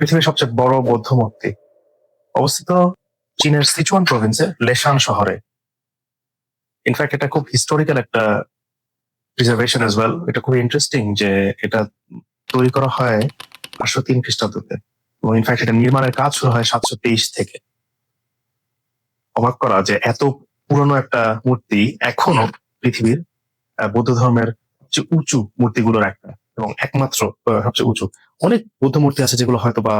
পৃথিবীর সবচেয়ে বড় বৌদ্ধ মূর্তি অবস্থিত চীনের সিচুয়ান প্রভিন্সে লেশান শহরে। ইনফ্যাক্ট এটা খুব হিস্টোরিক্যাল একটা প্রিজার্ভেশন এজ ওয়েল এটা খুব ইন্টারেস্টিং যে এটা তৈরি করা হয় পাঁচশো তিন খ্রিস্টাব্দতে। এবং ইনফ্যাক্ট এটা নির্মাণের কাজ শুরু হয় সাতশো তেইশ থেকে। অবাক করা যে এত পুরনো একটা মূর্তি এখনও পৃথিবীর বৌদ্ধ ধর্মের উঁচু মূর্তিগুলোর একটা। এবং একমাত্র সবচেয়ে উঁচু। অনেক বৌদ্ধ মূর্তি আছে যেগুলো হয়তো বা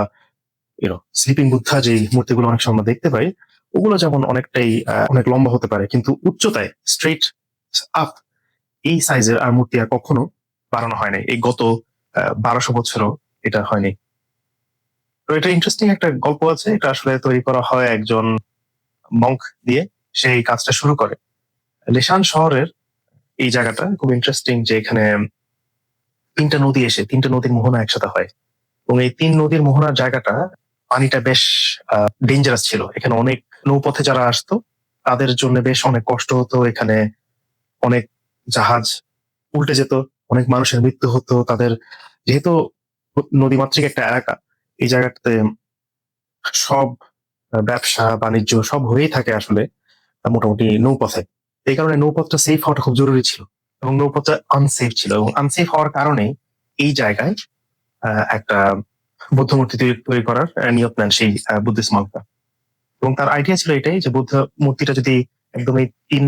স্লিপিং বুদ্ধা যে মূর্তিগুলো অনেক সময় দেখতে পাই, ওগুলো যেমন অনেকটাই অনেক লম্বা হতে পারে, কিন্তু উচ্চতায় স্ট্রেট আপ এই সাইজের আর মূর্তি আর কখনো বাড়ানো হয় নাই এই গত বারোশো বছরও এটা হয়নি। তো এটা ইন্টারেস্টিং একটা গল্প আছে, এটা আসলে তৈরি করা হয় একজন মঙ্ক দিয়ে সেই কাজটা শুরু করে। লেশান শহরের এই জায়গাটা খুব ইন্টারেস্টিং যে এখানে তিনটা নদী এসে, তিনটা নদীর মোহনা একসাথে হয়। এবং এই তিন নদীর মোহনার জায়গাটা পানিটা বেশ ডেঞ্জারাস ছিল। এখানে অনেক নৌপথে যারা আসতো, তাদের জন্য বেশ অনেক কষ্ট হতো। এখানে অনেক জাহাজ উল্টে যেত, অনেক মানুষের মৃত্যু হতো। তাদের যেহেতু নদীমাতৃক একটা এলাকা, এই জায়গাটাতে সব ব্যবসা, বাণিজ্য সব হয়েই থাকে আসলে, মোটামুটি নৌপথে। এই কারণে নৌপথটা সেফ হওয়াটা খুব জরুরি ছিল। এবং নৌপথটা আনসেফ ছিল এবং আনসেফ হওয়ার কারণে এই জায়গায় একটা বুদ্ধ মূর্তি তৈরি করার নিয়ত নেন সেই বুদ্ধিস্ট মঙ্কটা এবং তার আইডিয়া ছিল এটাই যে বুদ্ধ মূর্তিটা যদি একদম এই তিন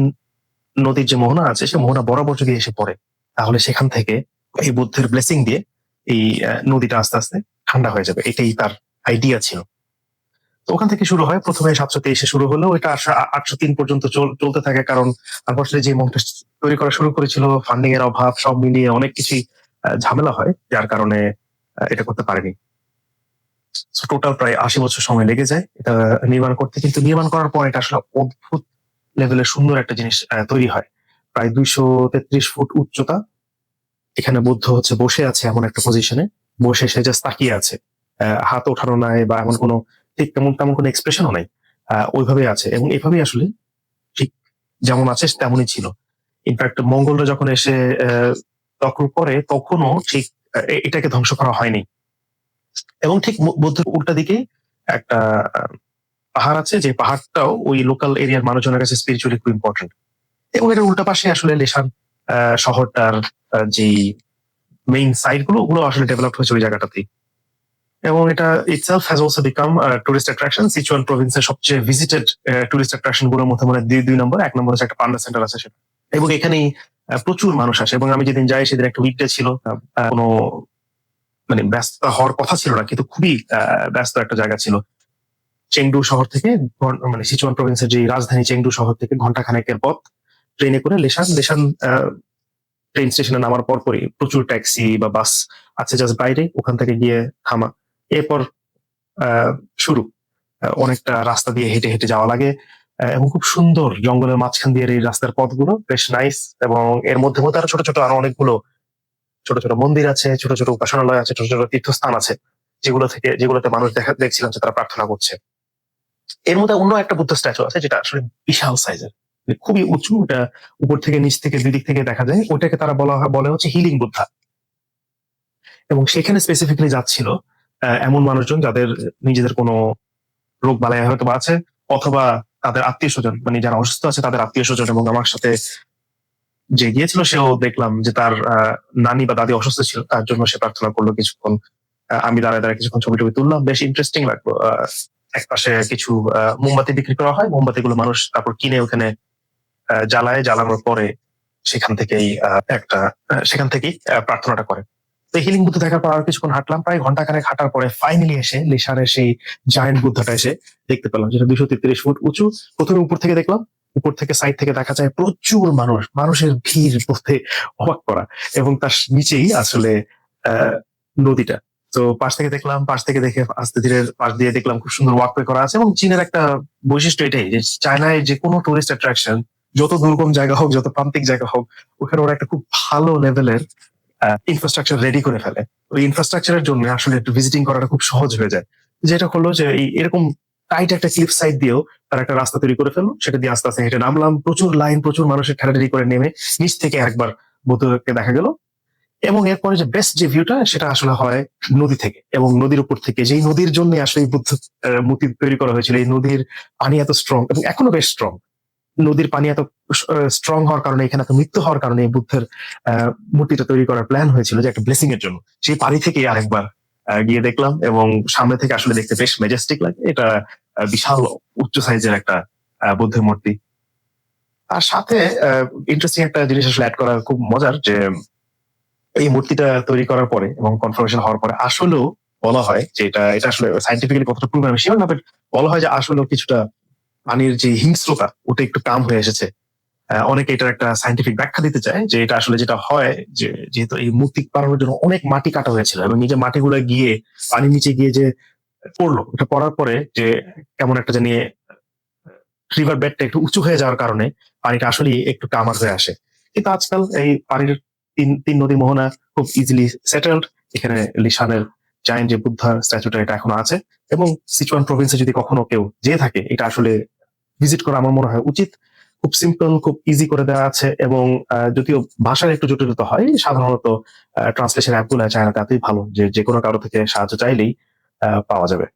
নদীর যে মোহনা আছে, সে মোহনা বরাবর যদি এসে পড়ে, তাহলে সেখান থেকে এই বুদ্ধের ব্লেসিং দিয়ে এই নদীটা আস্তে আস্তে ঠান্ডা হয়ে যাবে। এটাই তার আইডিয়া ছিল। তো ওখান থেকে শুরু হয়। প্রথমে সাতশো তেইশে শুরু হলেও এটা আটশো তিন পর্যন্ত চল- চলতে থাকে কারণ আনফর্চুনেটলি যে মনটা তৈরি করা শুরু করেছিল ফান্ডিং এর অভাব, সব মিলিয়ে অনেক কিছুই ঝামেলা হয়, যার কারণে এটা করতে পারেনি। টোটাল প্রায় আশি বছর সময় লেগে যায় এটা নির্মাণ করতে, কিন্তু নির্মাণ করার পর এটা আসলে অদ্ভুত লেভেলের সুন্দর একটা জিনিস তৈরি হয়। প্রায় দুইশো তেত্রিশ ফুট উচ্চতা, এখানে বুদ্ধ হচ্ছে বসে আছে এমন একটা পজিশনে বসে সে জাস্ট তাকিয়ে আছে। হাত ওঠানো নাই বা এমন কোনো ঠিক তেমন তেমন কোনো এক্সপ্রেশনও নাই। ওইভাবে আছে এবং এভাবেই আসলে ঠিক যেমন আছে তেমনই ছিল। ইনফ্যাক্ট মঙ্গলরা যখন এসে দখল করে, তখনও ঠিক এটাকে ধ্বংস করা হয়নি। এবং ঠিক বুদ্ধের উল্টা দিকে একটা, পাহাড় আছে, যে পাহাড়টাও ওই লোকাল এরিয়ার মানুষজনের কাছে স্পিরিচুয়ালি খুব ইম্পর্টেন্ট এবং এটার উল্টা পাশে আসলে লেশান শহরটার যে মেইন সাইটগুলো ওগুলো আসলে ডেভেলপ হয়েছে ওই জায়গাটাতেই। এবং এটা itself has also become tourist attraction Sichuan প্রভিন্সের সবচেয়ে ভিজিটেড টুরিস্ট অ্যাট্রাকশনগুলোর মধ্যে মানে দুই দুই নম্বর, এক নম্বর হচ্ছে একটা পান্ডা সেন্টার আছে সেটা। এবং এখানেই প্রচুর মানুষ আসে। এবং আমি যেদিন যাই, সেদিন একটা উইকডে ছিল কোনো মানে ব্যস্ত হওয়ার কথা ছিল না, কিন্তু খুবই ব্যস্ত একটা জায়গা ছিল। চেংডু শহর থেকে মানে সিচুয়ান প্রভিন্সের যে রাজধানী চেংডু শহর থেকে ঘণ্টা খানেকের পথ, ট্রেনে করে লেশান লেশান ট্রেন স্টেশনে নামার পর পরই প্রচুর ট্যাক্সি বা বাস আছে জাস্ট বাইরে, ওখান থেকে গিয়ে থামা। এরপর শুরু। অনেকটা রাস্তা দিয়ে হেঁটে হেঁটে যাওয়া লাগে। এবং খুব সুন্দর জঙ্গলের মাঝখান দিয়ে এই রাস্তার পথগুলো, বেশ নাইস এবং এর মধ্যে মধ্যে আরও ছোট ছোট আরও অনেকগুলো ছোট ছোট মন্দির আছে, ছোট ছোট উপাসনালয় আছে, ছোট ছোট তীর্থস্থান আছে, যেগুলো থেকে, যেগুলোতে মানুষ দেখা, দেখছিলাম যে তারা প্রার্থনা করছে। এর মধ্যে অন্য একটা বুদ্ধ স্ট্যাচু আছে যেটা আসলে বিশাল সাইজের খুবই উঁচু এটা উপর থেকে নিচ থেকে দুই দিক থেকে দেখা যায়। ওটাকে তারা বলা বলে হচ্ছে হিলিং বুদ্ধা এবং সেখানে স্পেসিফিকলি যাচ্ছিল এমন মানুষজন যাদের নিজেদের কোনো রোগ বালাই হয়তো আছে, অথবা তাদের আত্মীয় স্বজন মানে যারা অসুস্থ আছে তাদের আত্মীয় স্বজন এবং আমার সাথে যে গিয়েছিল সেও দেখলাম যে তার নানি বা দাদি অসুস্থ ছিল, তার জন্য সে প্রার্থনা করল কিছুক্ষণ। আমি দাঁড়ায় দাঁড়ায় কিছুক্ষণ ছবি টবি তুললাম, বেশ ইন্টারেস্টিং লাগল। এক পাশে কিছু মোমবাতি বিক্রি করা হয় মোমবাতি গুলো মানুষ তারপর কিনে ওখানে জ্বালায়, জ্বালানোর পরে সেখান থেকেই একটা সেখান থেকেই প্রার্থনাটা করে। তো হিলিং বুদ্ধ দেখার পর আর কিছুক্ষণ হাঁটলাম। প্রায় ঘণ্টা খানেক হাঁটার পরে ফাইনালি এসে লিসারের সেই জায়েন্ট বুদ্ধটা এসে দেখতে পেলাম যেটা দুশো তেত্রিশ ফুট উঁচু। প্রথমে উপর থেকে দেখলাম, উপর থেকে সাইড থেকে দেখা যায় প্রচুর মানুষ, মানুষের ভিড় বলতে অবাক করা এবং তার নিচেই আসলে নদীটা। তো পাশ থেকে দেখলাম, পাশ থেকে দেখে আস্তে ধীরে পাশ দিয়ে দেখলাম খুব সুন্দর ওয়াকওয়ে করা আছে এবং চীনের একটা বৈশিষ্ট্য এটাই যে চায়নায় যে কোনো টুরিস্ট অ্যাট্রাকশন যত দুর্গম জায়গা হোক, যত প্রান্তিক জায়গা হোক, ওখানে ওরা একটা খুব ভালো লেভেলের ইনফ্রাস্ট্রাকচার রেডি করে ফেলে। ওই ইনফ্রাস্ট্রাকচারের জন্য আসলে একটু ভিজিটিং করাটা খুব সহজ হয়ে যায়। যেটা হলো যে এরকম টাইট একটা ক্লিপ সাইড দিয়েও তারা একটা রাস্তা তৈরি করে ফেলল। সেটা দিয়ে আস্তে আস্তে হেঁটে নামলাম। প্রচুর লাইন প্রচুর মানুষের ঠেলাঠেলি করে নেমে নিচ থেকে একবার বুদ্ধকে দেখা গেল। এবং এরপরে যে বেস্ট যে ভিউটা সেটা আসলে হয় নদী থেকে। এবং নদীর উপর থেকে। যেই নদীর জন্য আসলে এই বুদ্ধ মূর্তি তৈরি করা হয়েছিল, এই নদীর পানি এত স্ট্রং এবং এখনও বেশ স্ট্রং নদীর পানি এত স্ট্রং হওয়ার কারণে, এখানে এত মৃত্যু হওয়ার কারণে বুদ্ধের মূর্তিটা তৈরি করার প্ল্যান হয়েছিল যে একটা ব্লেসিং এর জন্য। সেই পানি থেকে আরেকবার গিয়ে দেখলাম এবং সামনে থেকে আসলে দেখতে বেশ মেজেস্টিক লাগে। এটা বিশাল উচ্চ সাইজের একটা বুদ্ধের মূর্তি। তার সাথে ইন্টারেস্টিং একটা জিনিস আসলে অ্যাড করা খুব মজার যে, এই মূর্তিটা তৈরি করার পরে এবং কনফার্মেশন হওয়ার পরে আসলেও বলা হয় যে এটা এটা আসলে সাইন্টিফিক্যালি কতটা প্রুভ আমি বাট বলা হয় যে আসলেও কিছুটা পানির যে হিংস্রতা, ওটা একটু কাম হয়ে এসেছে। অনেকে এটার একটা সাইন্টিফিক ব্যাখ্যা দিতে চায় যে এটা আসলে যেটা হয় যে, যেহেতু এই মূর্তি বানানোর জন্য অনেক মাটি কাটা হয়েছিল এবং এই যে মাটিগুলো গিয়ে পানির নিচে গিয়ে যে পড়ল, এটা পড়ার পরে যে কেমন একটা জানিয়ে রিভার বেডটা একটু উঁচু হয়ে যাওয়ার কারণে পানিটা আসলে একটু কামার হয়ে আসে। কিন্তু আজকাল এই পানির তিন তিন নদী মোহনা খুব ইজিলি সেটেলড এখানে লিশানের জায়েন্ট যে বুদ্ধার স্ট্যাচুটা এটা এখন আছে এবং সিচুয়ান প্রভিন্সে যদি কখনো কেউ যেয়ে থাকে, এটা আসলে ভিজিট করা আমার মনে হয় উচিত। খুব সিম্পল খুব ইজি করে দেওয়া আছে এবং যদিও ভাষার একটু জটিলতা হয়, সাধারণত ট্রান্সলেশন অ্যাপগুলো চায়না তাতেই ভালো। যে যে কোনো কারও থেকে সাহায্য চাইলেই পাওয়া যাবে।